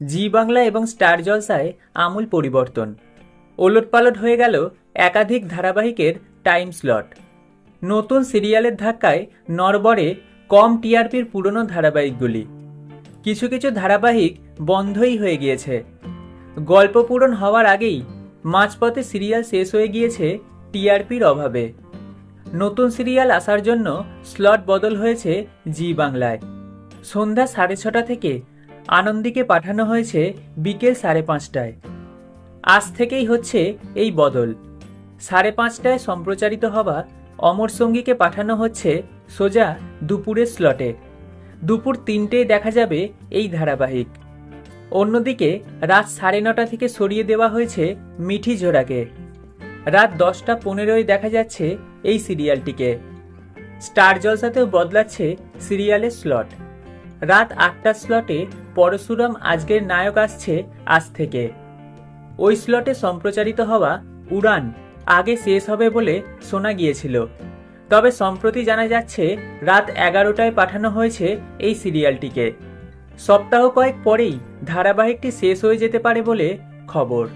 জি বাংলা এবং স্টার জলসায় আমূল পরিবর্তন। ওলটপালট হয়ে গেল একাধিক ধারাবাহিকের টাইম স্লট। নতুন সিরিয়ালের ধাক্কায় নরবরে কম টিআরপির পুরনো ধারাবাহিকগুলি। কিছু কিছু ধারাবাহিক বন্ধই হয়ে গিয়েছে। গল্প পূরণ হওয়ার আগেই মাঝপথে সিরিয়াল শেষ হয়ে গিয়েছে টিআরপির অভাবে। নতুন সিরিয়াল আসার জন্য স্লট বদল হয়েছে জি বাংলায়। সন্ধ্যা সাড়ে ছটা থেকে আনন্দীকে পাঠানো হয়েছে বিকেল সাড়ে পাঁচটায়। আজ থেকেই হচ্ছে এই বদল। সাড়ে পাঁচটায় সম্প্রচারিত হওয়া অমর সঙ্গীকে পাঠানো হচ্ছে সোজা দুপুরের স্লটে। দুপুর তিনটেয় দেখা যাবে এই ধারাবাহিক। অন্যদিকে রাত সাড়ে নটা থেকে সরিয়ে দেওয়া হয়েছে মিঠি ঝোড়াকে রাত দশটা পনেরোয় দেখা যাচ্ছে এই সিরিয়ালটিকে। স্টার জলসাতেও বদলাচ্ছে সিরিয়ালের স্লট। রাত আটটার স্লটে পরশুরাম আজকের নায়ক আসছে আজ থেকে। ওই স্লটে সম্প্রচারিত হওয়া উড়ান আগে শেষ হবে বলে শোনা গিয়েছিল। তবে সম্প্রতি জানা যাচ্ছে, রাত এগারোটায় পাঠানো হয়েছে এই সিরিয়ালটিকে। সপ্তাহ কয়েক পরেই ধারাবাহিকটি শেষ হয়ে যেতে পারে বলে খবর।